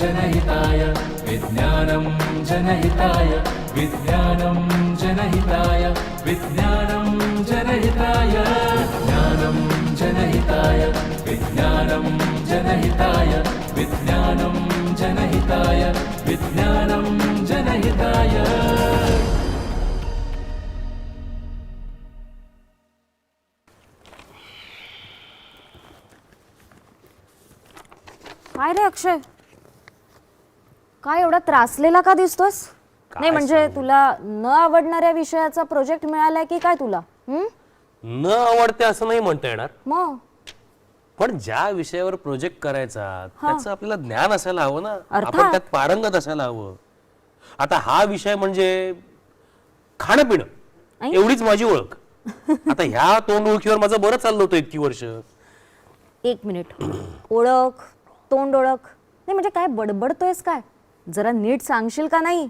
जनहिताय विज्ञानं जनहिताय विज्ञानं जनहिताय विज्ञानं जनहिताय ज्ञानं जनहिताय विज्ञानं जनहिताय विज्ञानं जनहिताय विज्ञानं जनहिताय। काय रे अक्षय? काय एवढा त्रासलेला का दिसतोस? नाही म्हणजे तुला न आवडणाऱ्या विषयाचा प्रोजेक्ट मिळालाय की काय तुला? हं? न आवडते असं नाही म्हणता येणार. मग? पण ज्या विषयावर प्रोजेक्ट करायचा त्याचं आपल्याला ज्ञान असायला हवं ना. अर्थात. आपण त्यात पारंगत असायला हवं. आता हा विषय म्हणजे खाणं पिणं एवढीच माझी ओळख. आता ह्या तोंड ओळखीवर माझं बरं चाललं होतं इतकी वर्ष. एक मिनिट. ओळख तोंड ओळख. नाही म्हणजे काय बडबडतोयस काय? जरा नीट सांगशील का नाही?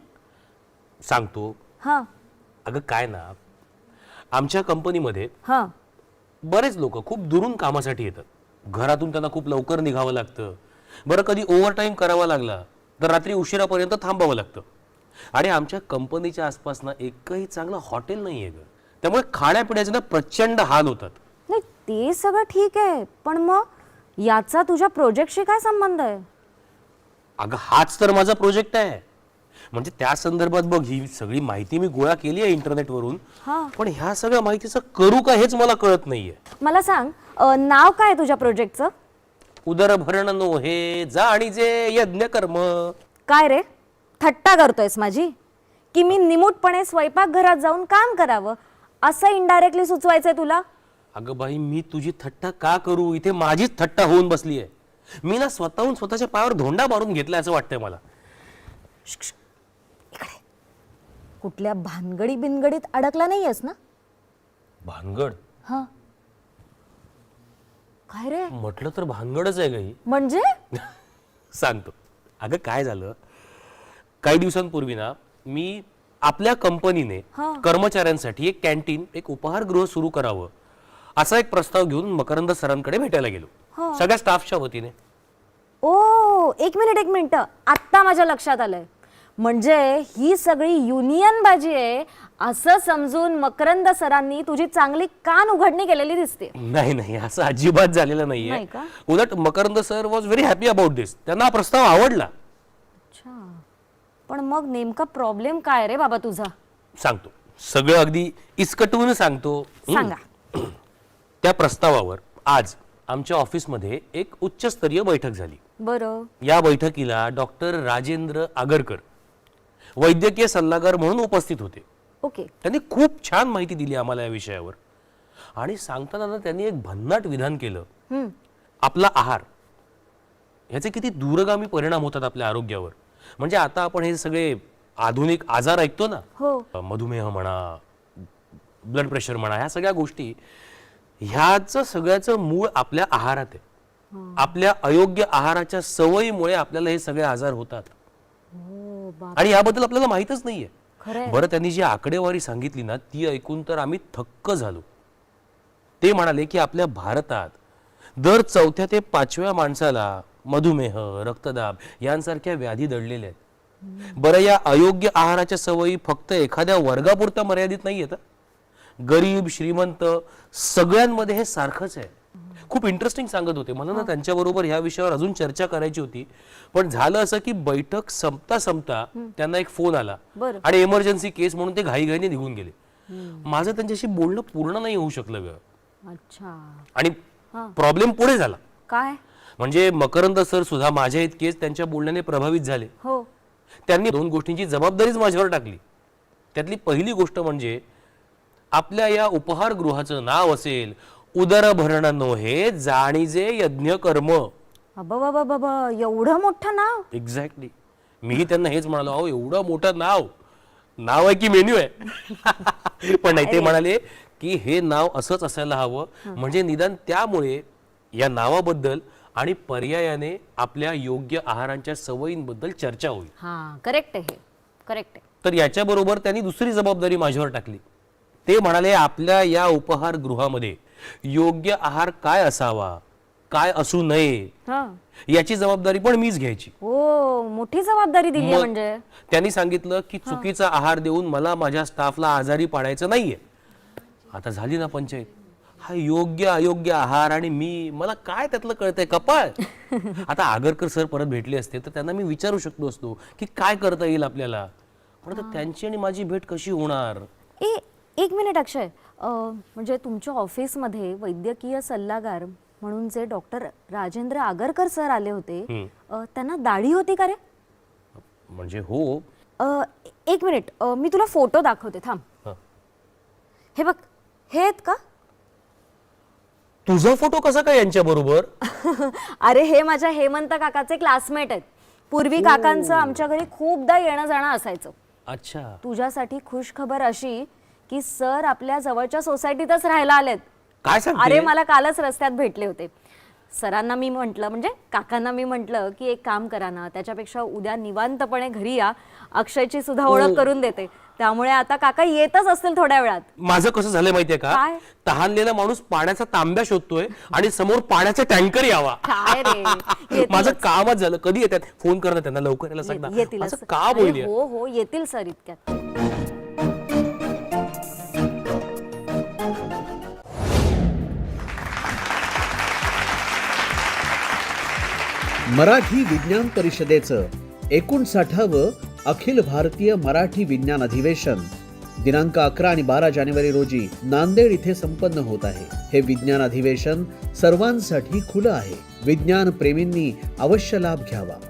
सांगतो. हा. अगं काय ना आमच्या कंपनीमध्ये हा. बरेच लोक खूप दुरून कामासाठी येतात. घरातून त्यांना खूप लवकर निघावं लागतं. बरं कधी ओव्हर टाईम करावा लागला तर रात्री उशिरापर्यंत थांबावं लागतं. आणि आमच्या कंपनीच्या आसपास ना एकही चांगलं हॉटेल नाही आहे ग. त्यामुळे खाण्यापिण्याचे ना प्रचंड हाल होतात. नाही ते सगळं ठीक आहे पण मग याचा तुझ्या प्रोजेक्टशी काय संबंध आहे? अगं हाच तर माझा प्रोजेक्ट आहे. म्हणजे त्या संदर्भात बघ ही सगळी माहिती मी गोळा केली आहे इंटरनेटवरून. हा. पण ह्या सगळ्या माहितीचं करू का हेच मला कळत नाहीये. मला सांग अ, नाव काय आहे तुझ्या प्रोजेक्टचं? उदरभरण नो हे जा आणि जे यज्ञ कर्म. काय रे? थट्टा करतोयस माझी? की मी निमूटपणे स्वयंपाकघरात जाऊन काम करावं? असं इनडायरेक्टली सुचवायचंय तुला? अगं बाई मी तुझी थट्टा का करू? इथे माझीच थट्टा होऊन बसली आहे मी ना स्वतःहून स्वतःच्या पायावर धोंडा मारून घेतलाय असं वाटतंय मला. कुठल्या भानगडी बिनगडीत अडकला नाहीयेस ना? भानगड? हा. काय रे? म्हटलं तर भानगडच आहे गाई म्हणजे? सांगतो. अगं काय झालं? काही दिवसांपूर्वी ना मी आपल्या कंपनीने हा. कर्मचाऱ्यांसाठी एक कॅन्टीन एक उपहारगृह सुरू करावं असा एक प्रस्ताव घेऊन मकरंद सरांकडे भेटायला गेलो. सगळ्या स्टाफच्या वतीने. ओ एक मिनिट एक मिनिट. आत्ता माझ्या लक्षात आलंय. म्हणजे ही सगळी युनियन बाजी आहे असं समजून मकरंद सरांनी तुझी चांगली कान उघडणी केलेली दिसते. नाही नाही असं अजिबात झालेलं नाही नाहीये का? उलट Makarand sir was very happy about this त्यांना हा प्रस्ताव आवडला. अच्छा. पण मग नेमका प्रॉब्लेम काय रे बाबा तुझा? सांगतो. सगळं अगदी इस्कटवून सांगतो. हं? सांगा. त्या प्रस्तावावर आज आमच्या ऑफिसमध्ये एक उच्चस्तरीय बैठक झाली. बरं. या बैठकीला डॉक्टर राजेंद्र आगरकर वैद्यकीय सल्लागार म्हणून उपस्थित होते. ओके. त्यांनी खूप छान माहिती दिली आम्हाला या विषयावर. आणि सांगताना त्यांनी एक भन्नाट विधान केलं. आपला आहार ह्याचे किती दूरगामी परिणाम होतात आपल्या आरोग्यावर. म्हणजे आता आपण हे सगळे आधुनिक आजार ऐकतो ना. हो. मधुमेह म्हणा ब्लड प्रेशर म्हणा ह्या सगळ्या गोष्टी ह्याचं सगळ्याचं मूळ आपल्या आहारात आहे. आपल्या अयोग्य आहाराच्या सवयीमुळे आपल्याला हे सगळे आजार होतात. हो आणि याबद्दल आपल्याला माहितच नाहीये. बरं त्यांनी जी आकडेवारी सांगितली ना ती ऐकून तर आम्ही थक्क झालो. ते म्हणाले की आपल्या भारतात दर चौथ्या ते पाचव्या माणसाला मधुमेह रक्तदाब यांसारख्या व्याधी दडलेल्या आहेत. बरं या अयोग्य आहाराच्या सवयी फक्त एखाद्या वर्गापुरता मर्यादित नाही आहेत गरीब श्रीमंत सगळ्यांमध्ये हे सारखंच आहे. खूप इंटरेस्टिंग सांगत होते. मला ना त्यांच्याबरोबर ह्या विषयावर अजून चर्चा करायची होती. पण झालं असं की बैठक संपता संपता त्यांना एक फोन आला. आणि इमर्जन्सी केस म्हणून ते घाईघाईने निघून गेले. माझं त्यांच्याशी बोलणं पूर्ण नाही होऊ शकलं ग अच्छा. आणि प्रॉब्लेम पुढे झाला. काय? म्हणजे मकरंद सर सुद्धा माझ्या इतकेच त्यांच्या बोलण्याने प्रभावित झाले. हो. त्यांनी दोन गोष्टींची जबाबदारीच माझ्यावर टाकली. त्यातली पहिली गोष्ट म्हणजे आपल्या या उपहारगृहाचं नाव असेल उदरभरण नोहे जाणीजे यज्ञ कर्म बाबा बाबा एवढं मोठं नाव? एक्झॅक्टली मीही त्यांना हेच म्हणालो अहो एवढं मोठं नाव. नाव आहे की मेन्यू आहे? पण नाही ते म्हणाले की हे नाव असंच असायला हवं. म्हणजे निदान त्यामुळे या नावाबद्दल आणि पर्यायाने आपल्या योग्य आहारांच्या सवयींबद्दल चर्चा होईल. हा करेक्ट आहे करेक्ट आहे. तर याच्याबरोबर त्यांनी दुसरी जबाबदारी माझ्यावर टाकली. ते म्हणाले आपल्या या उपहारगृहामध्ये योग्य आहार काय असावा? काय असू नये? याची जबाबदारी पण मीच घ्यायची. हो मोठी जबाबदारी दिली म्हणजे. त्यांनी सांगितलं की चुकीचा आहार देऊन मला माझ्या स्टाफला आजारी पाडायचं नाहीये. आता झाली ना पंचायत. हा योग्य अयोग्य आहार आणि मी मला काय त्यातलं कळतंय कपाळ? आता आगरकर सर परत भेटले असते तर त्यांना मी विचारू शकलो असतो की काय करता येईल आपल्याला? पण त्यांची आणि माझी भेट कशी होणार? एक मिनिट अक्षय. म्हणजे तुमच्या ऑफिसमध्ये वैद्यकीय सल्लागार म्हणून जे डॉक्टर राजेंद्र आगरकर सर आले होते अं, त्यांना दाढी होती का रे? म्हणजे हो अं, एक मिनिट. अं, मी तुला फोटो दाखवते. थांब. हं. हे बघ. हे आहेत का? तुझा फोटो कसा काय यांच्या बरोबर? अरे हे माझ्या हेमंत काकाचे क्लासमेट आहेत. पूर्वी काकांचं आमच्या घरी खूपदा येणं जाणं असायचं. अच्छा. तुझ्यासाठी खुश खबर अशी की सर आपल्या जवळच्या सोसायटीतच राहायला आलेत. काय सांगते? अरे मला कालच रस्त्यात भेटले होते. सरांना मी म्हटलं म्हणजे काकांना मी म्हटलं की एक काम करा ना त्याच्यापेक्षा उद्या निवांतपणे घरी या. अक्षयची सुद्धा ओळख करून देते. त्यामुळे आता काका येतच असतील थोड्या वेळात. माझं कसं झालंय माहितीये का? काय? तहानलेला माणूस पाण्याचा तांब्या शोधतोय आणि समोर पाण्याचा टँकर यावा. काय रे? येतीलच. माझं कामच झालं. कधी येतात? फोन करतात त्यांना लवकर यायला सांग ना. ये- येतील माझं असं. काम अरे होईल हो हो येतील सर इतक्यात. मराठी विज्ञान परिषदेचं एकोणसाठावं अखिल भारतीय मराठी विज्ञान अधिवेशन. दिनांक अकरा आणि बारा जानेवारी रोजी नांदेड इथे संपन्न होत आहे. हे विज्ञान अधिवेशन सर्वांसाठी खुलं आहे. विज्ञान प्रेमींनी अवश्य लाभ घ्यावा.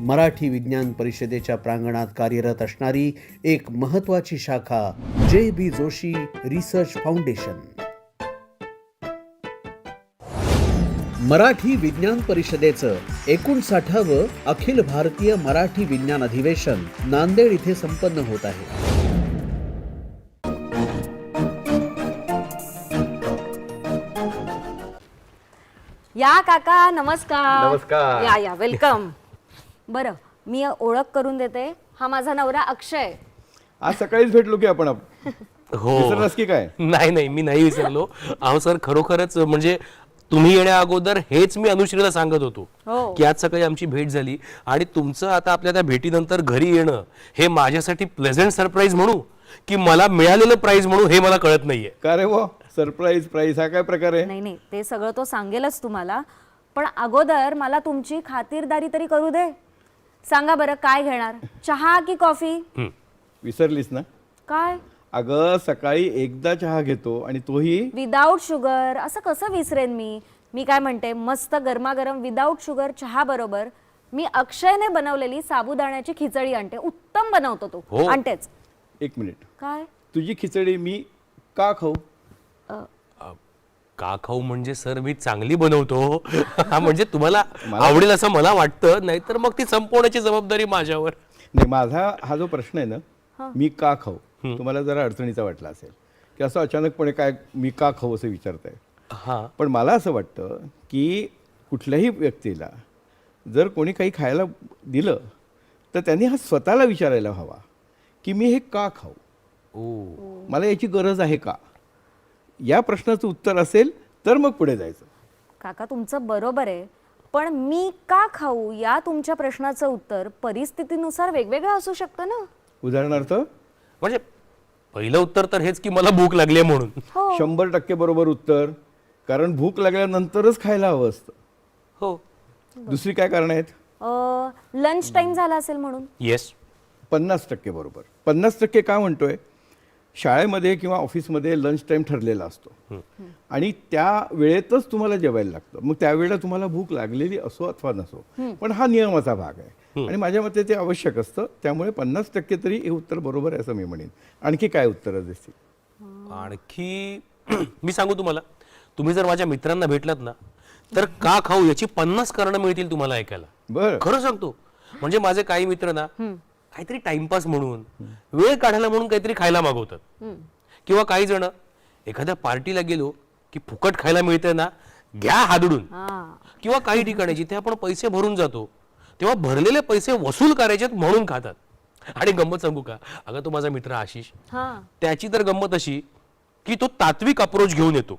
Marathi विज्ञान परिषदेच्या प्रांगणात कार्यरत असणारी एक महत्वाची शाखा J B Joshi research foundation. Marathi विज्ञान परिषदेचं एकोणसाठावं अखिल भारतीय मराठी विज्ञान अधिवेशन नांदेड इथे संपन्न होत आहे. या काका नमस्कार. नमस्कार. या या वेलकम बरं मी ओळख करून देते. हा माझा नवरा अक्षय. आज सकाळीच भेटलो की आपण हो. विसरलास की काय? नाही नाही मी नाही विसरलो. अहो सर खरोखरच म्हणजे तुम्ही येण्या अगोदर हेच मी अनुश्रीला सांगत होतो हो. की आज सकाळी आमची भेट झाली आणि तुमचं आता आपल्या त्या भेटीनंतर घरी येणं हे माझ्यासाठी प्लेझेंट सरप्राईज म्हणू की मला मिळालेलं प्राईज म्हणू हे मला कळत नाहीये. का रे वो? सरप्राईज प्राईज हा काय प्रकार आहे? नाही नाही ते सगळं तो सांगेलच तुम्हाला. पण अगोदर मला तुमची खातिरदारी तरी करू दे. सांगा बरं काय घेणार? चहा की कॉफी? विसरलीस ना? काय? अगं सकाळी एकदा चहा घेतो आणि तोही विदाऊट शुगर असं कसं विसरेन मी? मी काय म्हणते मस्त गरमागरम विदाऊट शुगर चहा बरोबर मी अक्षयने बनवलेली साबुदाण्याची खिचडी आणते. उत्तम बनवतो तो. हो. आणतेच. एक मिनिट. काय? तुझी खिचडी मी का खाऊ? का खाऊ म्हणजे सर मी चांगली बनवतो. हा, म्हणजे तुम्हाला आवडेल असं मला वाटतं नाहीतर मग ती संपवण्याची जबाबदारी माझ्यावर. नाही माझा हा जो प्रश्न आहे ना मी का खाऊ? तुम्हाला जरा अडचणीचा वाटला असेल. की असं अचानकपणे काय मी का खाऊ? असं विचारताय. हा. पण मला असं वाटतं की कुठल्याही व्यक्तीला जर कोणी काही खायला दिलं तर त्यांनी हा स्वतःला विचारायला हवा की मी हे का खाऊ? ओ. मला याची गरज आहे का? या प्रश्नाचं उत्तर असेल तर मग पुढे जायचं. काका तुमचं बरोबर आहे. पण मी का खाऊ या तुमच्या प्रश्नाचं उत्तर परिस्थितीनुसार वेगवेगळं असू शकतं ना? उदाहरणार्थ? म्हणजे पहिलं उत्तर तर हेच की मला भूक लागली आहे म्हणून. हो. शंभर टक्के बरोबर उत्तर. कारण भूक लागल्यानंतरच खायला हवं असतं. हो. दुसरी काय कारणं आहेत? लंच टाइम झाला असेल म्हणून. येस पन्नास टक्के बरोबर. पन्नास टक्के का म्हणतोय? शाळेमध्ये किंवा ऑफिसमध्ये लंच टाईम ठरलेला असतो. आणि त्या वेळेतच तुम्हाला जेवायला लागतं. मग त्यावेळेला तुम्हाला भूक लागलेली असो अथवा नसो पण हा नियमाचा भाग आहे. आणि माझ्या मते ते आवश्यक असतं. त्यामुळे पन्नास टक्के तरी हे उत्तर बरोबर आहे असं मी म्हणेन. आणखी काय उत्तरं दिसतील? आणखी मी सांगू तुम्हाला. तुम्ही जर माझ्या मित्रांना भेटलात ना तर का खाऊ याची पन्नास कारणं मिळतील तुम्हाला ऐकायला. बरं. खरं सांगतो. म्हणजे माझे काही मित्र ना काहीतरी टाइमपास म्हणून वेळ काढायला म्हणून काहीतरी खायला मागवतात. किंवा काही जण एखाद्या पार्टीला गेलो की फुकट खायला मिळतंय ना घ्या हादडून. किंवा काही ठिकाणी जिथे आपण पैसे भरून जातो तेव्हा भरलेले पैसे वसूल करायचे म्हणून खातात. आणि गंमत सांगू का? अगं तो माझा मित्र आशिष त्याची तर गंमत अशी की तो तात्विक अप्रोच घेऊन येतो.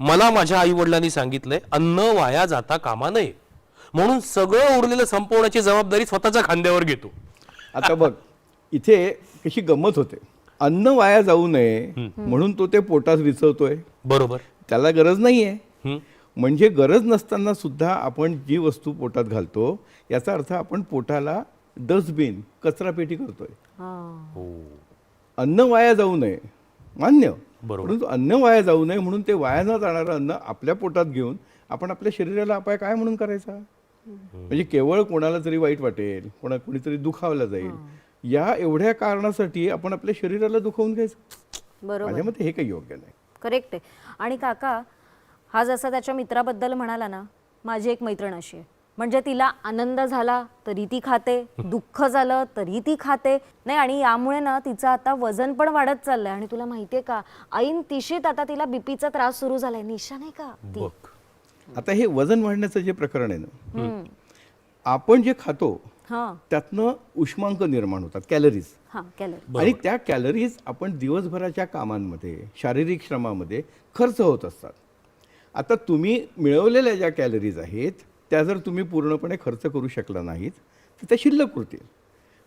मला माझ्या आई वडिलांनी सांगितलंय अन्न वाया जाता कामा नये. म्हणून सगळं उरलेलं संपवण्याची जबाबदारी स्वतःच्या खांद्यावर घेतो. आता बघ इथे कशी गंमत होते. अन्न वाया जाऊ नये म्हणून तो ते पोटात विचवतोय बरोबर. त्याला गरज नाही आहे हम्म. म्हणजे गरज नसताना सुद्धा आपण जी वस्तू पोटात घालतो याचा अर्थ आपण पोटाला डस्टबिन कचरापेटी करतोय. हो. अन्न वाया जाऊ नये. मान्य. बरोबर. परंतु अन्न वाया जाऊ नये म्हणून ते वाया न जाणारं अन्न आपल्या पोटात घेऊन आपण आपल्या शरीराला अपाय काय म्हणून करायचा? म्हणजे केवळ कोणाला तरी वाईट वाटेल कोणा कोणीतरी दुखावला जाईल या एवढ्या कारणासाठी आपण आपल्या शरीराला दुखवून घ्यायचं. बरोबर. माझ्या मते हे काही योग्य नाही. करेक्ट आहे. आणि काका हा जसा त्याच्या मित्राबद्दल म्हणाला ना माझी एक मैत्रीण अशी आहे. म्हणजे तिला आनंद झाला तरी ती खाते दुःख झालं तरी ती खाते. नाही आणि यामुळे ना तिचं आता वजन पण वाढत चाललंय. आणि तुला माहितीये का ऐन तिशीत आता तिला बीपीचा त्रास सुरू झालाय. निशा नाही का ती? आता हे वजन वाढण्याचं जे प्रकरण आहे ना आपण जे खातो हा. त्यातनं उष्मांक निर्माण होतात कॅलरीज हा कॅलरी आणि त्या कॅलरीज आपण दिवसभराच्या कामांमध्ये शारीरिक श्रमामध्ये खर्च होत असतात. आता तुम्ही मिळवलेल्या ज्या कॅलरीज आहेत त्या जर तुम्ही पूर्णपणे खर्च करू शकला नाहीत तर त्या शिल्लक उरतील.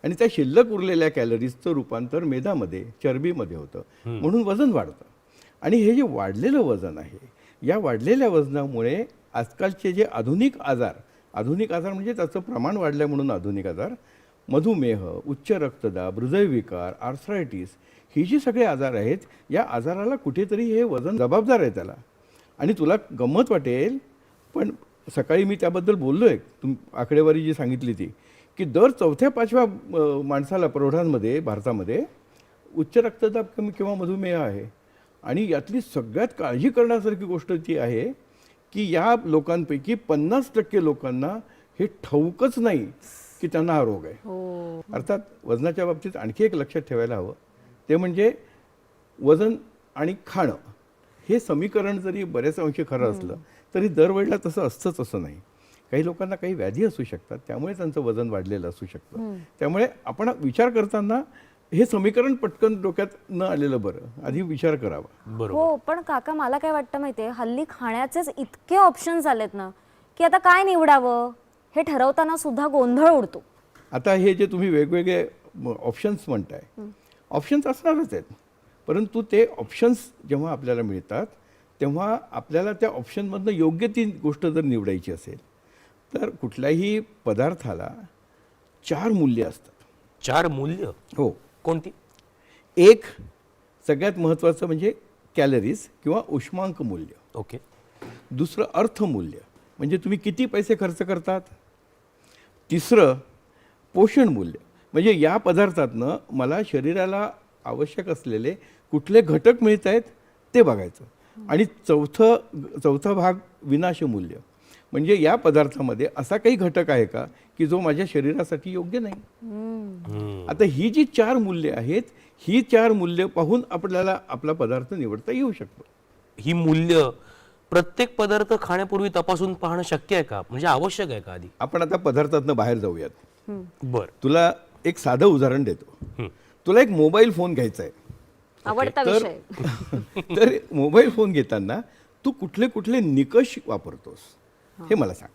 आणि त्या शिल्लक उरलेल्या कॅलरीजचं रूपांतर मेदामध्ये चरबीमध्ये होतं. म्हणून वजन वाढतं. आणि हे जे वाढलेलं वजन आहे या वाढलेल्या वजनामुळे आजकालचे जे आधुनिक आजार आधुनिक आजार म्हणजे त्याचं प्रमाण वाढलं म्हणून आधुनिक आजार मधुमेह उच्च रक्तदाब हृदयविकार आर्थरायटिस ही जी सगळे आजार आहेत या आजाराला कुठेतरी हे वजन जबाबदार आहे त्याला. आणि तुला गंमत वाटेल पण सकाळी मी त्याबद्दल बोललो आहे तुम आकडेवारी जी सांगितली ती की दर चौथ्या पाचव्या माणसाला प्रौढांमध्ये भारतामध्ये उच्च रक्तदाब कमी किंवा मधुमेह आहे आणि यातली सगळ्यात काळजी करण्यासारखी गोष्ट ती आहे की या लोकांपैकी पन्नास टक्के लोकांना हे ठाऊकच नाही की त्यांना हा रोग आहे. अर्थात वजनाच्या बाबतीत आणखी एक लक्षात ठेवायला हवं. ते म्हणजे वजन आणि खाणं. हे समीकरण जरी बऱ्याच अंशी खरं असलं तरी दरवेळेला तसं असतंच असं नाही. काही लोकांना काही व्याधी असू शकतात त्यामुळे त्यांचं वजन वाढलेलं असू शकतं. त्यामुळे आपण विचार करताना हे समीकरण पटकन डोक्यात न आलेलं बरं. आधी विचार करावा. बरोबर. हो पण काका मला काय वाटतं माहितीये हल्ली खाण्याचेच इतके ऑप्शन्स आलेत ना की आता काय निवडावं? हे ठरवताना सुद्धा गोंधळ उडतो. आता हे जे तुम्ही वेगवेगळे ऑप्शन्स म्हणताय ऑप्शन्स असणारच आहेत. परंतु ते ऑप्शन्स जेव्हा आपल्याला मिळतात तेव्हा आपल्याला त्या ऑप्शनमधनं योग्य ती गोष्ट जर निवडायची असेल तर कुठल्याही पदार्थाला चार मूल्य असतात. चार मूल्य? हो. कोणती? एक सगळ्यात महत्त्वाचं म्हणजे कॅलरीज किंवा उष्मांक मूल्य. ओके. दुसरं अर्थमूल्य. म्हणजे तुम्ही किती पैसे खर्च करतात? तिसरं पोषण मूल्य. म्हणजे या पदार्थातनं मला शरीराला आवश्यक असलेले कुठले घटक मिळत आहेत ते बघायचं. आणि चौथं चौथा भाग विनाशमूल्य. म्हणजे या पदार्थामध्ये असा काही घटक आहे का की जो माझ्या शरीरासाठी योग्य नाही? आता ही जी चार मूल्य आहेत ही चार मूल्य पाहून आपल्याला आपला पदार्थ निवडता येऊ शकतो. ही मूल्य प्रत्येक पदार्थ खाण्यापूर्वी तपासून पाहणं शक्य आहे का? म्हणजे आवश्यक आहे का आधी? आपण आता पदार्थातनं बाहेर जाऊयात. बर. तुला एक साधं उदाहरण देतो. तुला एक मोबाईल फोन घ्यायचा आहे. आवडता तर विषय. तर मोबाईल फोन घेताना तू कुठले कुठले निकष वापरतोस? हे. मला सांग.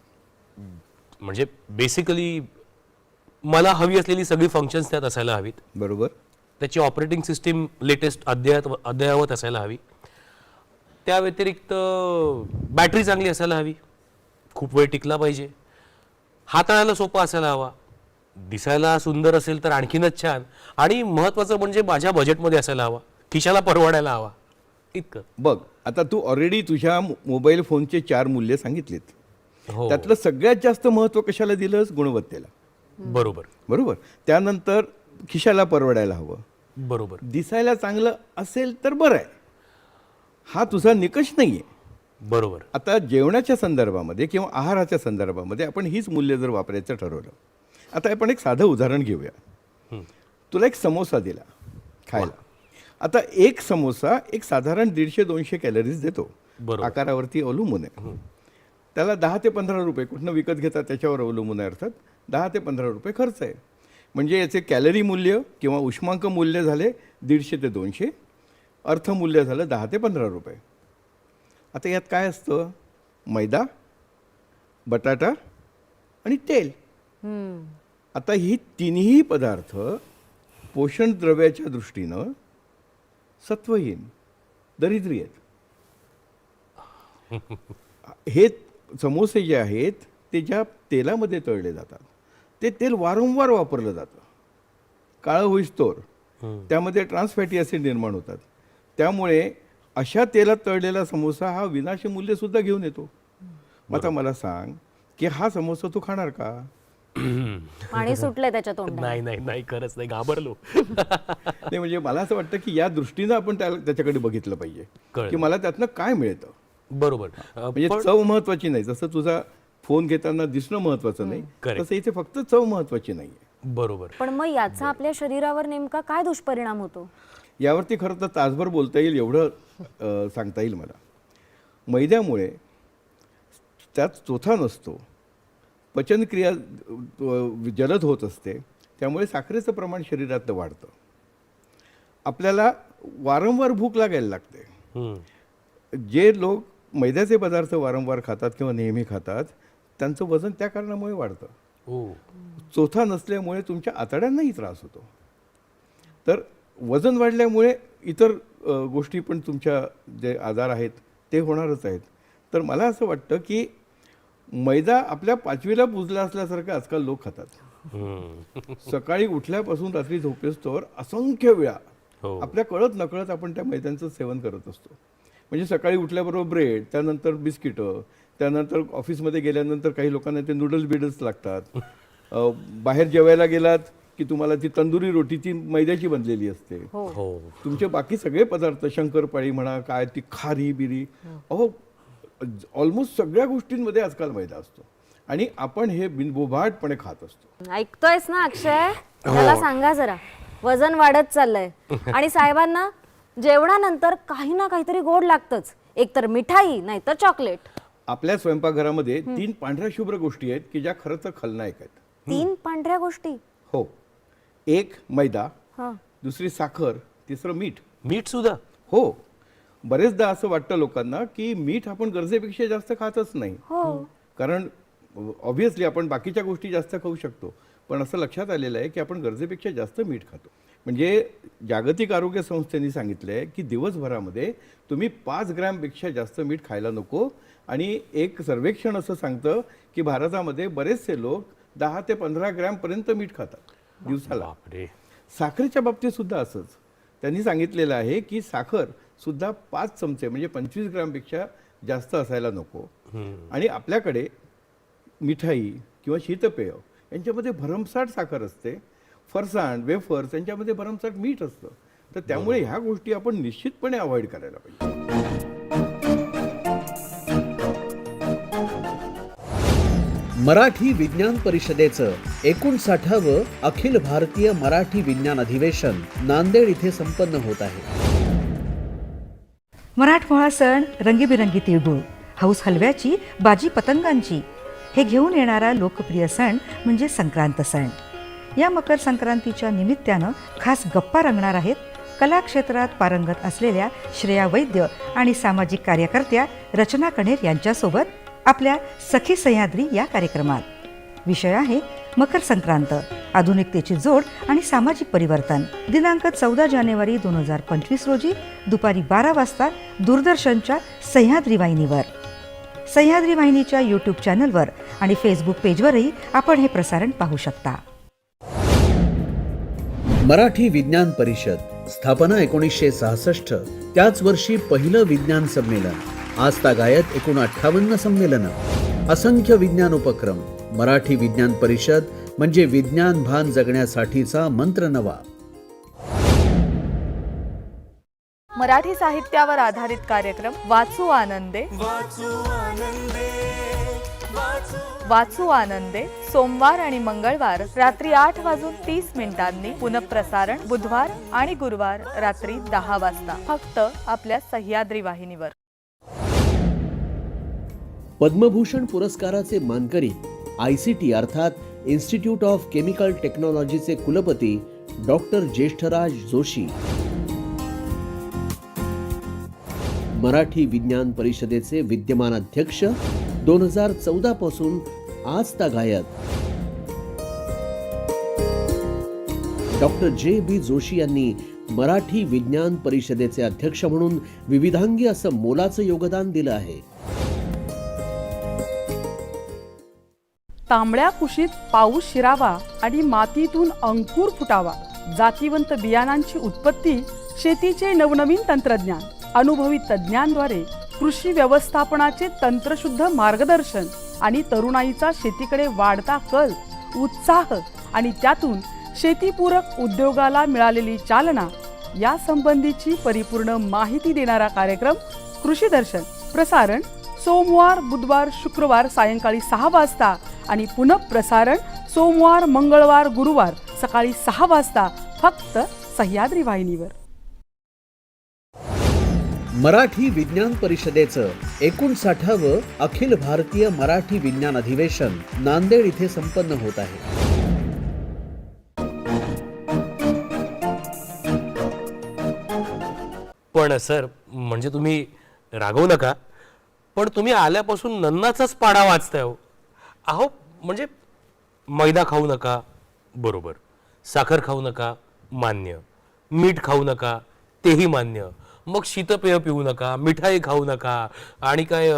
म्हणजे बेसिकली मला हवी असलेली सगळी फंक्शन्स त्यात असायला हवीत. बरोबर. त्याची ऑपरेटिंग सिस्टीम लेटेस्ट अद्ययावत अद्ययावत असायला हवी. त्या व्यतिरिक्त बॅटरी चांगली असायला हवी. खूप वेळ टिकला पाहिजे. हाताळायला सोपा असायला हवा. दिसायला सुंदर असेल तर आणखीनच छान. आणि महत्वाचं म्हणजे माझ्या बजेटमध्ये असायला हवा. खिशाला परवडायला हवा. इतकं. बघ आता तू ऑलरेडी तुझ्या मोबाईल फोनचे चार मूल्य सांगितलेत. हो. त्यातलं सगळ्यात जास्त महत्त्व कशाला दिलंस गुणवत्तेला. बरोबर. बरोबर? त्यानंतर खिशाला परवडायला हवं. बरोबर. दिसायला चांगलं असेल तर बरं आहे. हा तुझा निकष नाही आहे बरोबर. आता जेवणाच्या संदर्भामध्ये किंवा आहाराच्या संदर्भामध्ये आपण हीच मूल्य जर वापरायचं ठरवलं आता आपण एक साधं उदाहरण घेऊया. तुला एक समोसा दिला खायला. आता एक समोसा एक साधारण दीडशे दोनशे कॅलरीज देतो. आकारावरती अवलंबून आहे त्याला दहा ते पंधरा रुपये कुठनं विकत घेतात त्याच्यावर अवलंबून आहे अर्थात दहा ते पंधरा रुपये खर्च आहे. म्हणजे याचे कॅलरी मूल्य किंवा उष्मांक मूल्य झाले दीडशे ते दोनशे अर्थमूल्य झालं दहा ते पंधरा रुपये. आता यात काय असतं? मैदा बटाटा आणि तेल. आता ही तिन्ही पदार्थ पोषण द्रव्याच्या दृष्टीनं सत्वहीन दरिद्री आहेत. हे समोसे जे आहेत ते ज्या तेलामध्ये तळले जातात. ते तेल वारंवार वापरलं जातं. काळं होईस्तोर त्यामध्ये ट्रान्स फॅटी ॲसिड निर्माण होतात. त्यामुळे अशा तेलात तळलेला समोसा हा विनाश मूल्य सुद्धा घेऊन येतो. मग आता मला सांग की हा समोसा तू खाणार का? पाणी सुटलंय त्याच्या तोंडात. नाही नाही नाही खरंच नाही. घाबरलो. नाही म्हणजे मला असं वाटतं की या दृष्टीनं आपण त्याला त्याच्याकडे बघितलं पाहिजे. की मला त्यातनं काय मिळतं? बरोबर. म्हणजे चव महत्वाची नाही. जसं तुझा फोन घेताना दिसणं महत्वाचं नाही. तसं इथे फक्त चव महत्वाची नाही बरोबर. पण मग याचा आपल्या शरीरावर नेमका काय दुष्परिणाम होतो? यावरती खरं तर तासभर बोलता येईल एवढं सांगता येईल मला. मैद्यामुळे त्यात चोथा नसतो. पचनक्रिया जलद होत असते. त्यामुळे साखरेचं प्रमाण शरीरातलं वाढतं. आपल्याला वारंवार भूक लागायला लागते. जे लोक मैद्याचे पदार्थ वारंवार खातात किंवा नेहमी खातात त्यांचं वजन त्या कारणामुळे वाढतं. ओ चोथा नसल्यामुळे तुमच्या आतड्यांनाही त्रास होतो. तर वजन वाढल्यामुळे इतर गोष्टी पण तुमच्या जे आजार आहेत ते होणारच आहेत. तर मला असं वाटतं की मैदा आपल्या पाचवीला पुजला असल्यासारखं आजकाल लोक खातात. सकाळी उठल्यापासून रात्री झोपेस्तोवर असंख्य वेळा हो. आपल्या कळत नकळत आपण त्या मैद्यांचं सेवन करत असतो. म्हणजे सकाळी उठल्याबरोबर ब्रेड त्यानंतर बिस्किटं त्यानंतर ऑफिसमध्ये गेल्यानंतर काही लोकांना ते नूडल्स बिडल्स लागतात. बाहेर जेवायला गेलात की तुम्हाला ती तंदुरी रोटी ती मैद्याची बनलेली असते. हो. तुमचे बाकी सगळे पदार्थ शंकरपाळी म्हणा काय ती खारी बिरी अहो ऑलमोस्ट सगळ्या गोष्टींमध्ये आजकाल मैदा असतो. आणि आपण हे बिनबोभाटपणे खात असतो. ऐकतोयस ना अक्षय? त्याला सांगा जरा. वजन वाढत चाललंय. आणि साहेबांना जेवणानंतर काही ना काहीतरी गोड लागतच. एकतर मिठाई नाहीतर चॉकलेट. आपल्या स्वयंपाकघरामध्ये तीन पांढऱ्या शुभ्र गोष्टी आहेत की ज्या खरं तर खलनायक आहेत. तीन पांढऱ्या गोष्टी? हो. एक मैदा हा. दुसरी साखर तिसरं मीठ. मीठ सुद्धा? हो. बरेचदा असं वाटतं लोकांना की मीठ आपण गरजेपेक्षा जास्त खातच नाही. हो. कारण ऑब्व्हियसली आपण बाकीच्या गोष्टी जास्त खाऊ शकतो. पण असं लक्षात आलेलं आहे की आपण गरजेपेक्षा जास्त मीठ खातो. म्हणजे जागतिक आरोग्य संस्थेने सांगितलं आहे की दिवसभरामध्ये तुम्ही पाच ग्रॅमपेक्षा जास्त मीठ खायला नको. आणि एक सर्वेक्षण असं सांगतं की भारतामध्ये बरेचसे लोक दहा ते पंधरा ग्रॅमपर्यंत मीठ खातात दिवसाला. साखरेच्या बाबतीत सुद्धा असंच. त्यांनी सांगितलेलं आहे की साखर सुद्धा पाच चमचे म्हणजे पंचवीस ग्रामपेक्षा जास्त असायला नको. आणि आपल्याकडे मिठाई किंवा शीतपेय यांच्यामध्ये भरमसाठ साखर असते. फरसाण वेफर्स यांच्यामध्ये भरमसाठ मीठ असतं. तर त्यामुळे ह्या गोष्टी आपण निश्चितपणे अवॉइड करायला पाहिजे. मराठी विज्ञान परिषदेचं एकोणसाठावं अखिल भारतीय मराठी विज्ञान अधिवेशन नांदेड इथे संपन्न होत आहे. मराठमोळा सण रंगीबिरंगी तिळगुळ हौस हलव्याची बाजी पतंगांची. हे घेऊन येणारा लोकप्रिय सण म्हणजे संक्रांत सण. या मकर संक्रांतीच्या निमित्तानं खास गप्पा रंगणार आहेत कला क्षेत्रात पारंगत असलेल्या श्रेया वैद्य आणि सामाजिक कार्यकर्त्या रचना कणेर यांच्यासोबत आपल्या सखी सह्याद्री या कार्यक्रमात. विषय आहे मकर संक्रांत आधुनिकतेची जोड आणि सामाजिक परिवर्तन. दिनांक चौदा जानेवारी दोन हजार पंचवीस रोजी दुपारी बारा वाजता दूरदर्शनच्या सह्याद्री वाहिनीवर. सह्याद्री वाहिनीच्या यूट्यूब चॅनलवर आणि फेसबुक पेजवरही आपण हे प्रसारण पाहू शकता. मराठी विज्ञान परिषद स्थापना एकोणीसशे सहासष्ट त्याच वर्षी पहिलं विज्ञान संमेलन आज तागायत एकूण अठ्ठावन्न संमेलन. असंख्य विज्ञान उपक्रम मराठी विज्ञान परिषद म्हणजे विज्ञान भान जगण्यासाठीचा मंत्र नवा. मराठी साहित्यावर आधारित कार्यक्रम वाचू आनंदे. वाचू आनंदे. वाचू आनंदे सोमवार आणि मंगळवार रात्री आठ वाजून तीस मिनिटांनी पुनप्रसारण बुधवार आणि गुरुवार रात्री दहा वाजता. फक्त आपल्या सह्याद्री वाहिनीवर. पद्मभूषण पुरस्काराचे मानकरी आय सी टी अर्थात इन्स्टिट्यूट ऑफ केमिकल टेक्नॉलॉजीचे कुलपती डॉक्टर ज्येष्ठराज जोशी. मराठी विज्ञान परिषदेचे विद्यमान अध्यक्ष दोन हजार चौदा पासून आज गायत. डॉक्टर जे बी जोशी यांनी मराठी विज्ञान परिषदेचे अध्यक्ष म्हणून विविधांगी असं मोलाचं योगदान दिलं आहे. तांबड्या कुशीत पाऊस शिरावा आणि मातीतून अंकुर फुटावा जातीवंत बियाणांची उत्पत्ती शेतीचे नवनवीन तंत्रज्ञान अनुभवी तज्ज्ञांद्वारे कृषी व्यवस्थापनाचे तंत्रशुद्ध मार्गदर्शन आणि तरुणाईचा शेतीकडे वाढता कल उत्साह आणि त्यातून शेतीपूरक उद्योगाला मिळालेली चालना या संबंधीची परिपूर्ण माहिती देणारा कार्यक्रम कृषी दर्शन. प्रसारण सोमवार बुधवार शुक्रवार सायंकाळी सहा वाजता आणि पुनः प्रसारण सोमवार मंगळवार गुरुवार सकाळी सहा वाजता फक्त सह्याद्री वाहिनीवर. मराठी विज्ञान परिषदेचं एकोणसाठावं अखिल भारतीय मराठी विज्ञान अधिवेशन नांदेड इथे संपन्न होत आहे. पण सर म्हणजे तुम्ही रागवू नका. पण तुम्ही आल्यापासून नन्नाचाच पाडा वाचताय हो. अहो म्हणजे मैदा खाऊ नका बरोबर. साखर खाऊ नका मान्य. मीठ खाऊ नका तेही मान्य. मग शीतपेय पिऊ नका मिठाई खाऊ नका आणि काय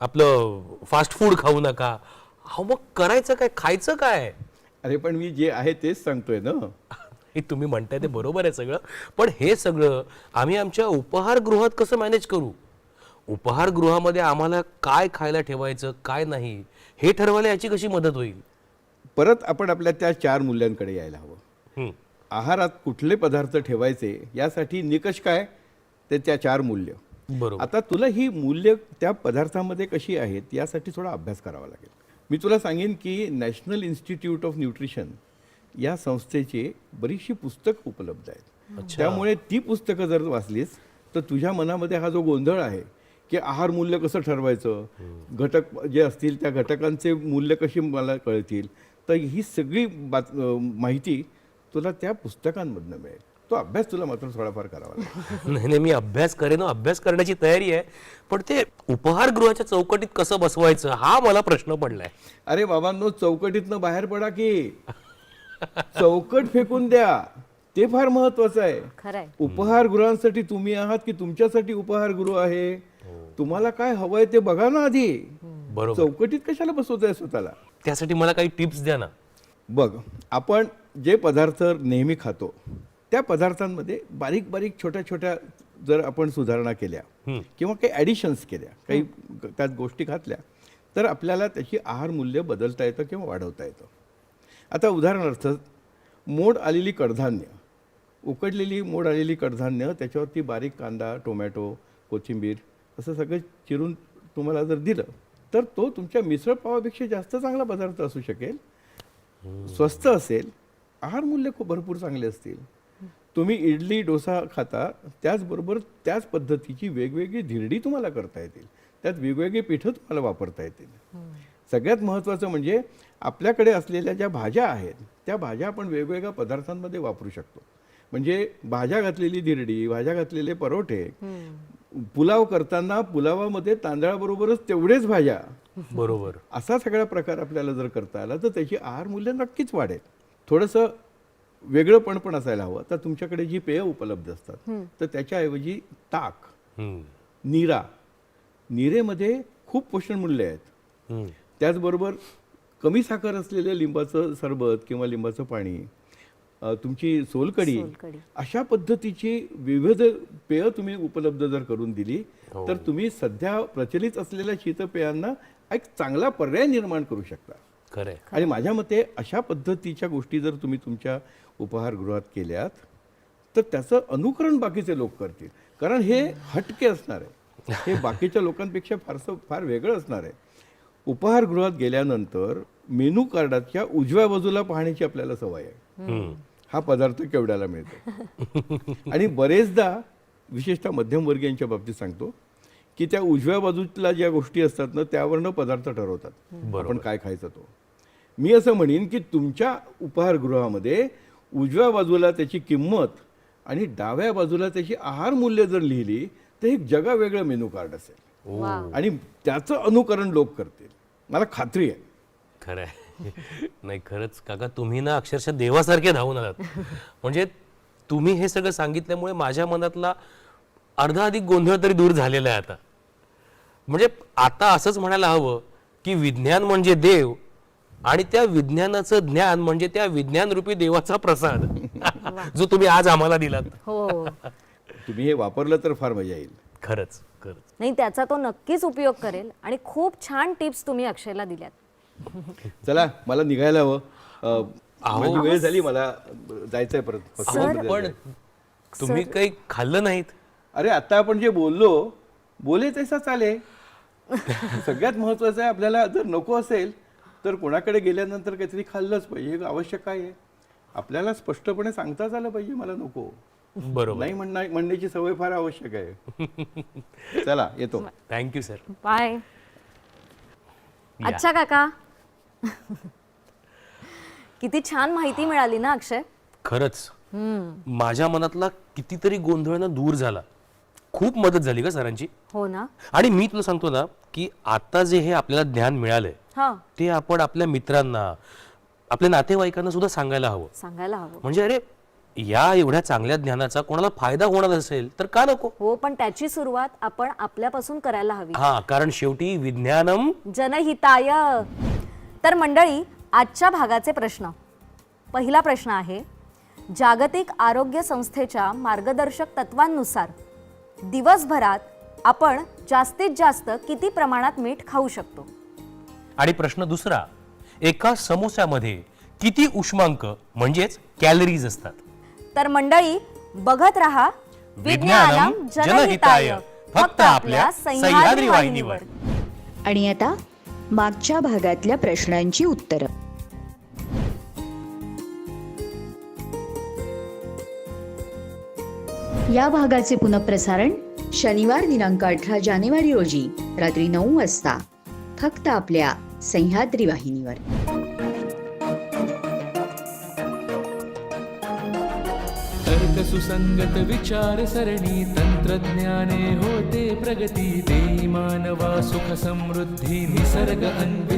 आपलं फास्ट फूड खाऊ नका. अहो मग करायचं काय? खायचं काय? अरे पण मी जे आहे तेच सांगतोय ना. हे तुम्ही म्हणताय ते बरोबर आहे सगळं. पण हे सगळं आम्ही आमच्या उपहारगृहात कसं मॅनेज करू? उपहारगृहामध्ये आम्हाला काय खायला ठेवायचं काय नाही हे ठरवायला याची कशी मदत होईल? परत आपण आपल्या त्या चार मूल्यांकडे यायला हवं. हं, आहारात कुठले पदार्थ ठेवायचे? यासाठी निकष काय? ते त्या चार मूल्य. बरोबर. आता तुला ही मूल्य त्या पदार्थामध्ये कशी आहेत यासाठी थोडा अभ्यास करावा लागेल. मी तुला सांगेन की नॅशनल इन्स्टिट्यूट ऑफ न्यूट्रिशन या संस्थेची बरीचशी पुस्तक उपलब्ध आहेत. त्यामुळे ती पुस्तकं जर वाचलीस तर तुझ्या मनामध्ये हा जो गोंधळ आहे की आहार मूल्य कसं ठरवायचं घटक जे असतील त्या घटकांचे मूल्य कशी मला कळतील तर ही सगळी बात माहिती तुला त्या पुस्तकांमधनं मिळेल. तो अभ्यास तुला मात्र थोडाफार करावा लागेल. नाही नाही मी अभ्यास करेन अभ्यास करण्याची तयारी आहे. पण ते उपहारगृहाच्या चौकटीत कसं बसवायचं हा मला प्रश्न पडलाय. अरे बाबांनो चौकटीतनं बाहेर पडा की. चौकट फेकून द्या. ते फार महत्वाचं आहे. खरंय. उपहारगृहांसाठी तुम्ही आहात की तुमच्यासाठी उपहारगृह आहे? तुम्हाला काय हवंय ते बघा ना आधी. बरोबर. चौकटीत कशाला बसवताय स्वतःला? त्यासाठी मला काही टिप्स द्या ना. बघ आपण जे पदार्थ नेहमी खातो त्या पदार्थांमध्ये बारीक बारीक छोट्या छोट्या जर आपण सुधारणा केल्या. किंवा काही ॲडिशन्स केल्या काही त्यात गोष्टी घातल्या तर आपल्याला त्याची आहार मूल्य बदलता येतं किंवा वाढवता येतं. आता उदाहरणार्थ मोड आलेली कडधान्य उकडलेली मोड आलेली कडधान्य त्याच्यावरती बारीक कांदा टोमॅटो कोथिंबीर असं सगळं चिरून तुम्हाला जर दिलं तर तो तुमच्या मिसळ पावापेक्षा जास्त चांगला पदार्थ असू शकेल. स्वस्त असेल आहार मूल्य खूप भरपूर चांगले असतील. तुम्ही इडली डोसा खाता त्याचबरोबर त्याच पद्धतीची वेगवेगळी धिरडी तुम्हाला करता येतील. त्यात वेगवेगळी पिठं तुम्हाला वापरता येतील. सगळ्यात महत्त्वाचं म्हणजे आपल्याकडे असलेल्या ज्या भाज्या आहेत त्या भाज्या आपण वेगवेगळ्या पदार्थांमध्ये वापरू शकतो. म्हणजे भाज्या घातलेली धिरडी भाज्या घातलेले परोठे पुलाव करताना पुलावामध्ये तांदळाबरोबरच तेवढेच भाज्या. बरोबर. असा सगळा प्रकार आपल्याला जर करता आला तर त्याची आहार मूल्य नक्कीच वाढेल. थोडंसं वेगळंपण पण असायला हवं तर तुमच्याकडे जी पेय उपलब्ध असतात तर त्याच्याऐवजी ताक. नीरा नीरेमध्ये खूप पोषण मूल्य आहेत. त्याचबरोबर कमी साखर असलेलं लिंबाचं सरबत किंवा लिंबाचं पाणी तुमची सोलकडी सोलकढी. अशा पद्धतीची विविध पेय तुम्ही उपलब्ध जर करून दिली हो. तर तुम्ही सध्या प्रचलित असलेल्या शीतपेयांना एक चांगला पर्याय निर्माण करू शकता खरंय आणि माझ्या मते अशा पद्धतीच्या गोष्टी जर तुम्ही तुमच्या उपहारगृहात केल्यात तर त्याचं अनुकरण बाकीचे लोक करतील. कारण हे हटके असणार आहे. हे बाकीच्या लोकांपेक्षा फारसं फार वेगळं असणार आहे. उपहारगृहात गेल्यानंतर मेनू कार्डाच्या उजव्या बाजूला पाहण्याची आपल्याला सवय आहे. हा पदार्थ केवढ्याला मिळतो? आणि बरेचदा विशेषतः मध्यमवर्गीयांच्या बाबतीत सांगतो की त्या उजव्या बाजूला ज्या गोष्टी असतात ना त्यावरनं पदार्थ ठरवतात. आपण काय खायचं तो? मी असं म्हणेन की तुमच्या उपहारगृहामध्ये उजव्या बाजूला त्याची किंमत आणि डाव्या बाजूला त्याची आहार मूल्य जर लिहिली तर एक जगा वेगळं मेनू कार्ड असेल. आणि त्याचं अनुकरण लोक करतील. मला खात्री आहे. खरंय नाही खरंच काका तुम्ही ना अक्षरशः देवासारखे धावून आलात. म्हणजे तुम्ही हे सगळं सांगितल्यामुळे माझ्या मनातला अर्धा अधिक गोंधळ तरी दूर झालेला आहे आता. म्हणजे आता असंच म्हणायला हवं की विज्ञान म्हणजे देव आणि त्या विज्ञानाचं ज्ञान म्हणजे त्या विज्ञान रूपी देवाचा प्रसाद. जो तुम्ही आज आम्हाला दिलात. हो. तुम्ही हे वापरलं तर फार मजा येईल. खरंच खरंच. नाही त्याचा तो नक्कीच उपयोग करेल आणि खूप छान टिप्स तुम्ही अक्षयला दिल्यात. चला मला निघायला हवं. अ, माझी वेळ झाली मला जायचंय परत. अहो, पण जायचंय. तुम्ही काही खाल्लं नाहीत? अरे आता आपण जे बोललो बोले तसा चाले सगळ्यात महत्वाचं आहे आपल्याला जर नको असेल तर कोणाकडे गेल्यानंतर काहीतरी खाल्लंच पाहिजे हे आवश्यक काय आहे. आपल्याला स्पष्टपणे सांगताच आलं पाहिजे मला नको. बरोबर. नाही म्हणणार म्हणण्याची सवय फार आवश्यक आहे. चला येतो. थँक्यू सर बाय अच्छा काका. किती छान माहिती मिळाली ना अक्षय? खरंच. माझ्या मनातला कितीतरी गोंधळ ना दूर झाला. खूप मदत झाली का सरांची? हो ना. आणि मी तुला सांगतो ना की आता जे हे आपल्याला ज्ञान मिळालंय हा. ते आपण आपल्या मित्रांना आपल्या नातेवाईकांना सुद्धा सांगायला हवं. सांगायला हवं. म्हणजे अरे या एवढ्या चांगल्या ज्ञानाचा कोणाला फायदा होणार असेल तर का नको? हो पण त्याची सुरुवात आपण आपल्यापासून करायला हवी. हा कारण शेवटी विज्ञानम जनहिताय. तर मंडळी आजच्या भागाचे प्रश्न. पहिला प्रश्न आहे जागतिक आरोग्य संस्थेच्या मार्गदर्शक तत्वांनुसार दिवसभरात आपण जास्तीत जास्त किती प्रमाणात मीठ खाऊ शकतो? आणि प्रश्न दुसरा एका समोस्यामध्ये किती उष्मांक म्हणजेच कॅलरीज असतात? तर मंडळी बघत रहा. विज्ञानम जनहिताय. फक्त आपल्या सह्याद्री वाहिनीवर. आणि आता मागच्या भागातल्या प्रश्नांची उत्तरं. या भागाचे पुनःप्रसारण शनिवार दिनांक अठरा जानेवारी रोजी रात्री नऊ वाजता फक्त आपल्या सह्याद्री वाहिनीवर. तर्कसुसंगत विचार सरणी तंत्रज्ञाने होते प्रगती देई मानवा सुख समृद्धी निसर्ग अन्वे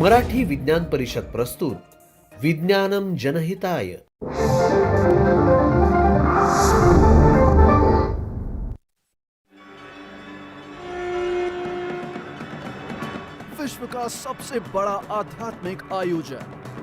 मराठी विज्ञान परिषद प्रस्तुत विज्ञानम जनहिताय. विश्व का सबसे बड़ा आध्यात्मिक आयोजन।